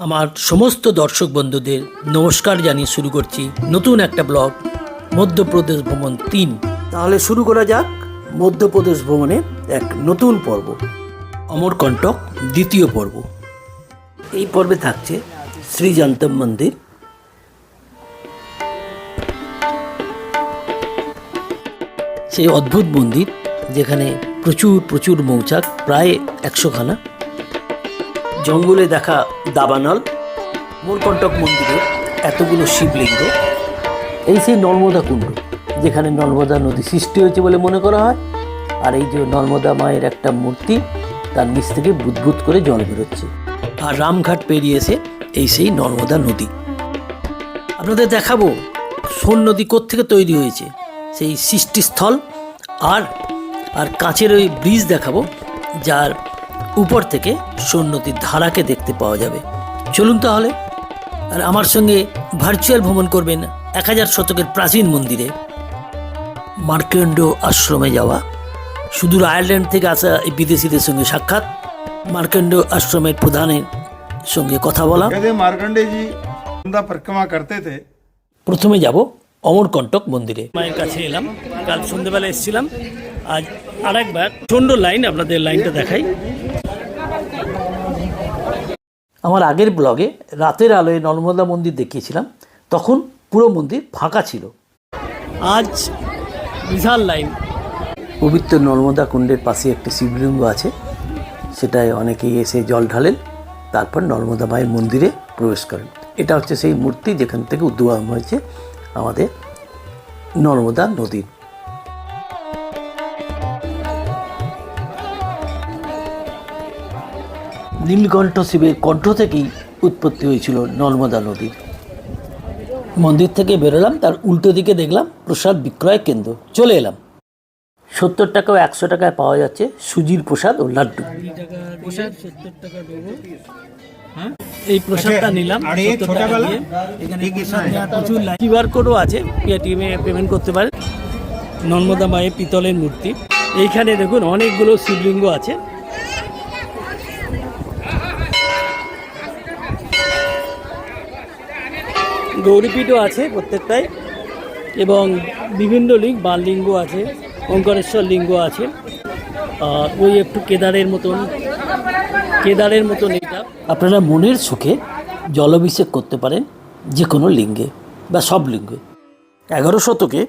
আমার সমস্ত দর্শক বন্ধুদের নমস্কার জানিয়ে শুরু করছি নতুন একটা ব্লগ মধ্যপ্রদেশ ভ্রমণ তিন। তাহলে শুরু করা যাক মধ্যপ্রদেশ ভ্রমণে এক নতুন পর্ব। অমরকণ্টক দ্বিতীয় পর্ব। এই পর্বে থাকছে শ্রীজান্তম মন্দির। সেই অদ্ভুত মন্দির যেখানে প্রচুর প্রচুর মৌচাক প্রায় একশোখানা। জঙ্গলে দেখা দাবানল মোরকণ্টক মন্দিরে এতগুলো শিবলিঙ্গ। এই সেই নর্মদা কুণ্ড যেখানে নর্মদা নদী সৃষ্টি হয়েছে বলে মনে করা হয় আর এই যে নর্মদা মায়ের একটা মূর্তি তার নিচ থেকে বুদবুদ করে জল বেরোচ্ছে। আর রামঘাট পেরিয়ে এসে এই সেই নর্মদা নদী। আপনাদের দেখাবো সোন নদী কোত্থেকে তৈরি হয়েছে সেই সৃষ্টিস্থল আর আর কাঁচের ওই ব্রিজ দেখাবো যার উপর থেকে সন্ন্যতির ধারাকে দেখতে পাওয়া যাবে। চলুন তাহলে আর আমার সঙ্গে ভার্চুয়াল ভ্রমণ করবেন এক হাজার শতকের প্রাচীন মন্দিরে মার্কেন্ডো আশ্রমে যাওয়া। সুদূর আয়ারল্যান্ড থেকে আসা এই বিদেশিদের সঙ্গে সাক্ষাৎ মার্কেন্ডো আশ্রমের প্রধানের সঙ্গে কথা বলা। প্রথমে যাব অমরকণ্টক মন্দিরে। মায়ের কাছে এলাম কাল সন্ধ্যেবেলা এসেছিলাম। আজ আর একবার চন্ড লাইন আপনাদের লাইনটা দেখাই। আমার আগের ব্লগে রাতের আলোয় নর্মদা মন্দির দেখিয়েছিলাম তখন পুরো মন্দির ফাঁকা ছিল। আজ বিশাল লাইন। পবিত্র নর্মদা কুণ্ডের পাশে একটি শিবলিঙ্গ আছে সেটায় অনেকেই এসে জল ঢালেন তারপর নর্মদা মায়ের মন্দিরে প্রবেশ করেন। এটা হচ্ছে সেই মূর্তি যেখান থেকে উদ্ভাবন হয়েছে আমাদের নর্মদা নদীর। নীলকণ্ঠ শিবের কণ্ঠ থেকেই উৎপত্তি হয়েছিল নর্মদা নদীর। মন্দির থেকে বেরোলাম তার উল্টো দিকে দেখলাম প্রসাদ বিক্রয় কেন্দ্র। চলে এলাম। সত্তর টাকা ও একশো টাকায় পাওয়া যাচ্ছে সুজির প্রসাদ ও লাড্ডু। এই প্রসাদটা নিলাম আর এই 70 ছোটা টাকা वाला? দিয়ে। এখানে প্রচুর কিউআর কোডও আছে পেটিএমে পেমেন্ট করতে পারে নর্মদা মায়ের পিতলের মূর্তি। এইখানে দেখুন অনেকগুলো শিবলিঙ্গ আছে। গৌরীপীঠও আছে প্রত্যেকটাই। এবং বিভিন্ন লিঙ্গ বাললিঙ্গ আছে, ওঙ্কারেশ্বর লিঙ্গ আছে। আর ওই একটু কেদারের মতন কেদারের মতন এটা আপনারা মনের সুখে জলাভিষেক করতে পারেন যে কোনো লিঙ্গে বা সব লিঙ্গে। এগারো শতকে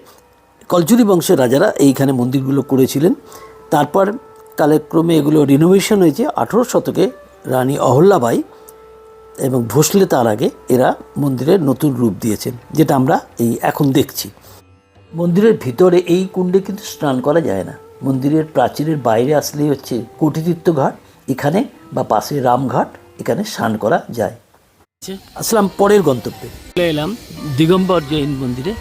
কলচুরি বংশের রাজারা এইখানে মন্দিরগুলো করেছিলেন। তারপর কালক্রমে এগুলো রিনোভেশন হয়েছে। আঠেরো শতকে রানী অহল্যাবাই এবং ভোসলে তার আগে এরা মন্দিরের নতুন রূপ দিয়েছেন যেটা আমরা এই এখন দেখছি। মন্দিরের ভিতরে এই কুণ্ডে কিন্তু স্নান করা যায় না। মন্দিরের প্রাচীরের বাইরে আসলেই হচ্ছে কোটিতীর্থ ঘাট এখানে বা পাশে রামঘাট এখানে স্নান করা যায়। আসলাম পরের গন্তব্যে। চলে এলাম দিগম্বর জৈন মন্দিরে।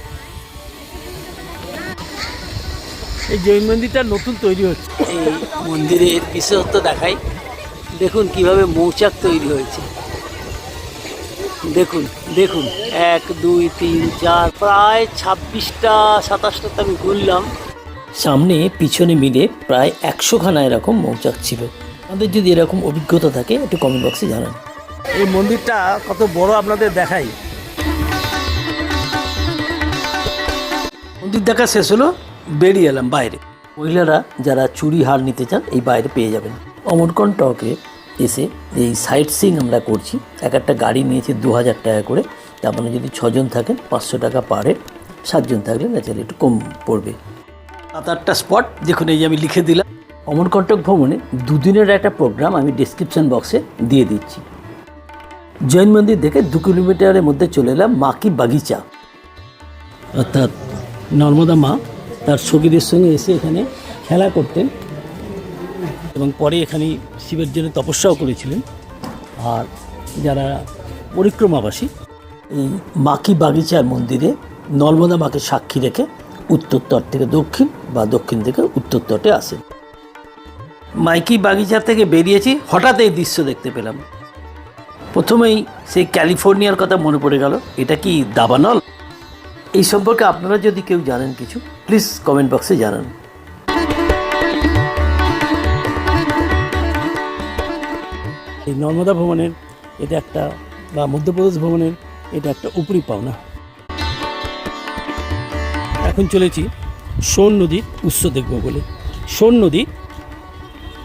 এই জৈন মন্দিরটা নতুন তৈরি হচ্ছে। এই মন্দিরের বিশেষত্ব দেখাই। দেখুন কীভাবে মৌচাক তৈরি হয়েছে। দেখুন দেখুন। এক দুই তিন চার প্রায় ছাব্বিশটা সাতাশটাতে আমি ঘুরলাম। সামনে পিছনে মিলে প্রায় একশোখানা এরকম মৌচাক ছিল। আমাদের যদি এরকম অভিজ্ঞতা থাকে একটু কমেন্ট বক্সে জানান। এই মন্দিরটা কত বড় আপনাদের দেখাই। মন্দির দেখা শেষ হলো বেরিয়ে এলাম বাইরে। মহিলারা যারা চুরি হার নিতে চান এই বাইরে পেয়ে যাবেন। অমরকণ্টকে এসে এই সাইট সিং আমরা করছি। এক একটা গাড়ি নিয়েছি দু হাজার টাকা করে। তার মানে যদি ছজন থাকেন, পাঁচশো টাকা পারে সাতজন থাকলে ন্যাচারালি একটু কম পড়বে। সাত আটটা স্পট দেখুন এই যে আমি লিখে দিলাম। অমরকণ্টক ভ্রমণে দুদিনের একটা প্রোগ্রাম আমি ডিসক্রিপশন বক্সে দিয়ে দিচ্ছি। জৈন মন্দির দেখে দু কিলোমিটারের মধ্যে চলে এলাম মাকি বাগিচা। অর্থাৎ নর্মদা মা তার সখীদের সঙ্গে এসে এখানে খেলা করতেন। এবং পরে এখানে শিবের জন্য তপস্যাও করেছিলেন। আর যারা পরিক্রমাবাসী মাকি বাগিচার মন্দিরে, নর্মদা মাকে সাক্ষী রেখে উত্তর তট থেকে দক্ষিণ বা দক্ষিণ থেকে উত্তর তটে আসেন মাইকি বাগিচা থেকে বেরিয়েছি, হঠাৎ এই দৃশ্য দেখতে পেলাম। প্রথমেই সেই ক্যালিফোর্নিয়ার কথা মনে পড়ে গেল, এটা কি দাবানল? এই সম্পর্কে আপনারা যদি কেউ জানেন কিছু প্লিজ কমেন্ট বক্সে জানান। এই নর্মদা ভবনের এটা একটা, বা মধ্যপ্রদেশ ভ্রমণের এটা একটা উপরি পাওনা। এখন চলেছি সোন নদীর উৎস দেখব বলে। সোন নদী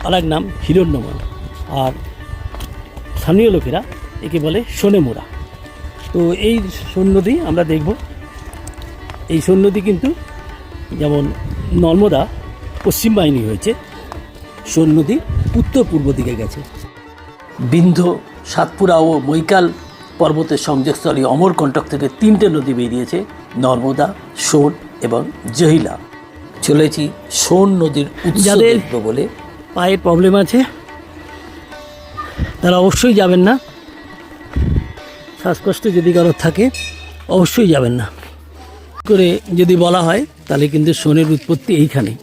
আর এক নাম হিরণ্যময় আর স্থানীয় লোকেরা একে বলে সোনেমোড়া তো এই সোন নদী আমরা দেখব। এই সোন নদী কিন্তু যেমন নর্মদা পশ্চিম বাহিনী হয়েছে, সোন নদী উত্তর পূর্ব দিকে গেছে। বিন্ধ্য সাতপুরা ও মৈকাল পর্বতের সংযোগস্থলে অমরকণ্টক থেকে তিনটে নদী বেরিয়েছে নর্মদা সোন এবং জহিলা। চলেছি সোন নদীর যাদের- বলে। পায়ে প্রবলেম আছে তারা অবশ্যই যাবেন না। শ্বাসকষ্ট যদি কারোর থাকে অবশ্যই যাবেন না। করে যদি বলা হয় তাহলে কিন্তু সোনের উৎপত্তি এইখানে।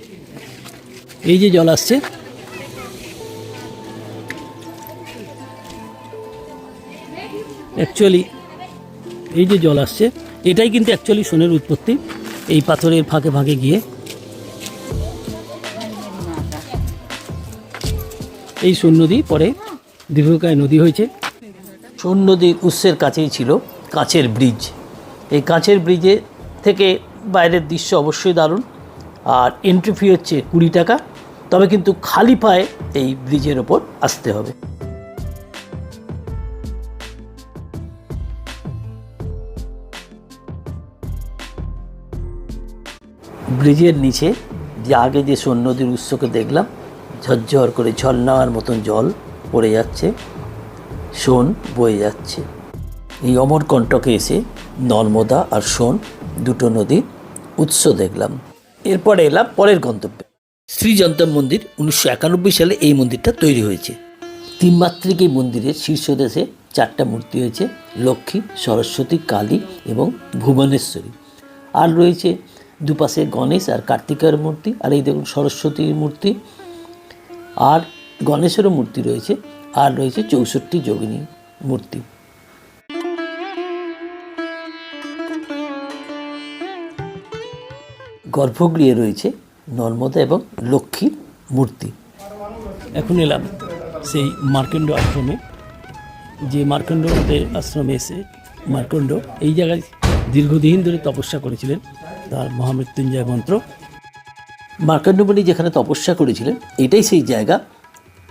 এই যে জল আসছে অ্যাকচুয়ালি এই যে জল আসছে, এটাই কিন্তু অ্যাকচুয়ালি সোনের উৎপত্তি, এই পাথরের ফাঁকে ফাঁকে গিয়ে। এই সোন নদী পরে দীর্ঘকায় নদী হয়েছে। সোন নদীর উৎসের কাছেই ছিল কাঁচের ব্রিজ। এই কাছের ব্রিজে থেকে বাইরের দৃশ্য অবশ্যই দারুণ, আর এন্ট্রি ফি হচ্ছে কুড়ি টাকা, তবে কিন্তু খালি পায়ে এই ব্রিজের ওপর আসতে হবে। ব্রিজের নিচে যে আগে যে সোন নদীর উৎসকে দেখলাম, ঝরঝর করে ঝর্ণার মতন জল পড়ে যাচ্ছে সোন বয়ে যাচ্ছে। এই অমরকণ্টকে এসে নর্মদা আর সোন দুটো নদীর উৎস দেখলাম। এরপরে এলাম পরের গন্তব্যে। শ্রী জন্তম মন্দির উনিশশো একানব্বই সালে এই মন্দিরটা তৈরি হয়েছে। তিন মাত্রিক এই মন্দিরের শীর্ষদেশে চারটা মূর্তি হয়েছে, লক্ষ্মী, সরস্বতী, কালী এবং ভুবনেশ্বরী। আর রয়েছে দুপাশে গণেশ আর কার্তিকের মূর্তি, আর এই দেখুন সরস্বতীর মূর্তি, আর গণেশেরও মূর্তি রয়েছে, আর রয়েছে চৌষট্টি যোগিনী মূর্তি। গর্ভগৃহে রয়েছে নর্মদা এবং লক্ষ্মীর মূর্তি। এখন এলাম সেই মার্কণ্ড আশ্রমে। যে মার্কণ্ডদের আশ্রমে এসে, মার্কণ্ড এই জায়গায় দীর্ঘদিন ধরে তপস্যা করেছিলেন। তার মহামৃত্যুঞ্জয় মন্ত্র। মার্কণ্ড মুনি যেখানে তপস্যা করেছিলেন, এটাই সেই জায়গা।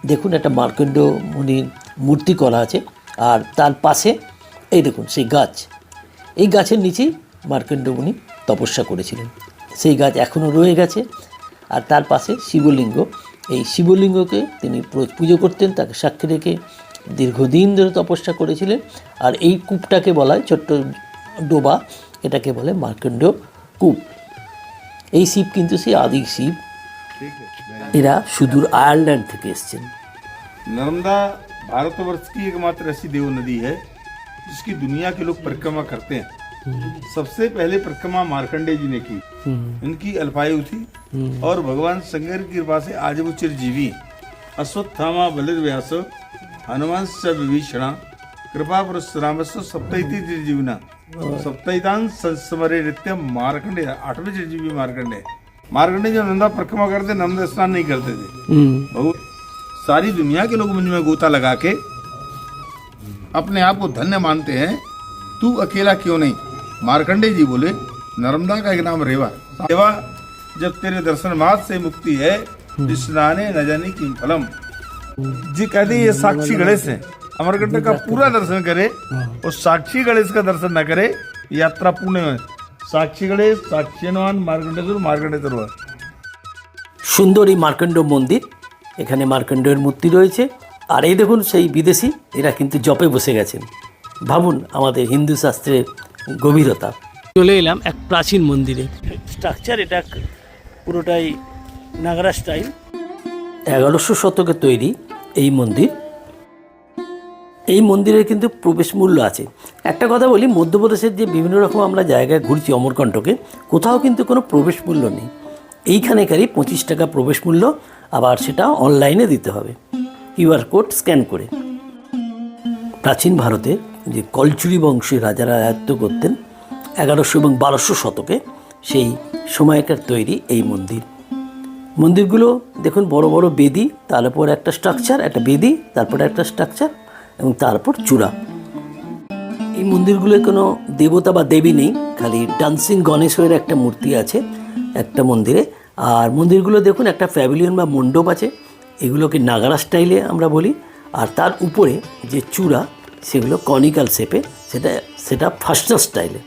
দেখুন একটা মার্কণ্ড মুনির মূর্তি করা আছে, আর তার পাশে এই দেখুন, সেই গাছ। এই গাছের নিচেই মার্কণ্ড মুনি তপস্যা করেছিলেন। সেই গাছ এখনও রয়ে গেছে, আর তার পাশে শিবলিঙ্গ। এই শিবলিঙ্গকে তিনি পুজো করতেন, তাকে সাক্ষী রেখে দীর্ঘদিন ধরে তপস্যা করেছিলেন। আর এই কূপটাকে বলা হয় ছোট্ট ডোবা, এটাকে বলে মার্কণ্ড কূপ এই শিব কিন্তু সেই আদি শিব এরা সুদূর আয়ারল্যান্ড থেকে এসছেন नर्मदा भारतवर्ष की एकमात्र ऐसी देव नदी है जिसकी दुनिया के लोग परिक्रमा करते हैं सबसे पहले परिक्रमा मार्कंडे जी ने की इनकी अल्पायु थी और भगवान शंकर की कृपा से आज वो चिरजीवी हैं। अश्वत्थामा बलिर व्यास हनुमान च विभीषणा कृपा परशुरामस्व सप्तैति चिरजीविना सप्तैतान संस्मरे नित्य मार्कंडे आठवें चिरजीवी मार्कंडे मार्कंडे जो नंदा परिक्रमा करते नंदा स्नान नहीं करते थे बहुत सारी दुनिया के लोग मुझ में गोता लगा के अपने आप को धन्य मानते हैं तू अकेला क्यों नहीं मार्कंडे जी बोले नर्मदा का एक नाम रेवा रेवा जब तेरे दर्शन मात से मुक्ति है स्नाने न जाने की फलम जी कहते ये साक्षी गणेश है अमरकंटक का पूरा दर्शन करे और साक्षी गणेश का दर्शन न करे यात्रा पूर्ण है साक्षी गणेश साक्षी हनुमान मार्कंडेश्वर मार्कंडेश्वर সুন্দর এই মার্কণ্ড মন্দির এখানে মার্কণ্ডের মূর্তি রয়েছে আর এই দেখুন সেই বিদেশি এরা কিন্তু জপে বসে গেছেন ভাবুন আমাদের হিন্দু শাস্ত্রের গভীরতা চলে এলাম এক প্রাচীন মন্দিরে স্ট্রাকচার এটা পুরোটাই নাগারা স্টাইল এগারোশো শতকে তৈরি এই মন্দির এই মন্দিরের কিন্তু প্রবেশ মূল্য আছে। একটা কথা বলি, মধ্যপ্রদেশের যে বিভিন্ন রকম আমরা জায়গায় ঘুরছি অমরকণ্টকে, কোথাও কিন্তু কোনো প্রবেশ মূল্য নেই। এইখানেকারই পঁচিশ টাকা প্রবেশ মূল্য, আবার সেটা অনলাইনে দিতে হবে। কিউআর কোড স্ক্যান করে। প্রাচীন ভারতে যে কলচুরি বংশের রাজারা আয়ত্ত করতেন, এগারোশো এবং বারোশো শতকে সেই সময়কার তৈরি এই মন্দির। মন্দিরগুলো দেখুন বড় বড় বেদি তার উপর একটা স্ট্রাকচার, একটা বেদি, তারপরে একটা স্ট্রাকচার এবং তারপর চূড়া। এই মন্দিরগুলোয় কোনো দেবতা বা দেবী নেই, খালি ডান্সিং গণেশের একটা মূর্তি আছে একটা মন্দিরে। আর মন্দিরগুলো দেখুন, একটা প্যাভিলিয়ন বা মণ্ডপ আছে, এগুলোকে নাগারা স্টাইলে আমরা বলি। আর তার উপরে যে চূড়া, সেগুলো কনিক্যাল শেপে সেটা সেটা ফাস্টার স্টাইলে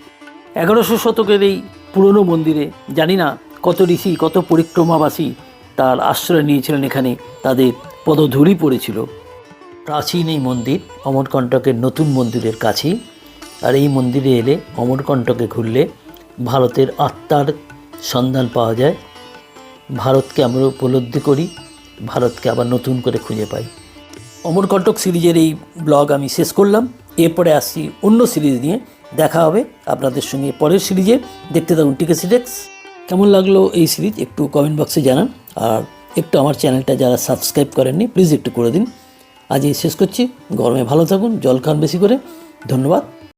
এগারোশো শতকের এই পুরনো মন্দিরে, জানি না কত ঋষি, কত পরিক্রমাবাসী তার আশ্রয় নিয়েছিলেন এখানে, তাদের পদধূলি পড়েছিল। প্রাচীন এই মন্দির অমরকণ্টকের নতুন মন্দিরের কাছেই। আর এই মন্দিরে এলে অমরকণ্টকে ঘুরলে ভারতের আত্মার সন্ধান পাওয়া যায়। ভারতকে আমরা উপলব্ধি করি, ভারতকে আবার নতুন করে খুঁজে পাই। অমরকণ্টক সিরিজের এই ব্লগ আমি শেষ করলাম। এরপরে আসছি অন্য সিরিজ নিয়ে। দেখা হবে আপনাদের সঙ্গে পরের সিরিজে। দেখতে থাকুন টিকে সিটেক্স কেমন লাগল এই সিরিজ একটু কমেন্ট বক্সে জানান। আর একটু আমার চ্যানেলটা যারা সাবস্ক্রাইব করেননি, প্লিজ একটু করে দিন। আজ শেষ করছি। গরমে ভালো থাকুন জল খান বেশি করে। ধন্যবাদ।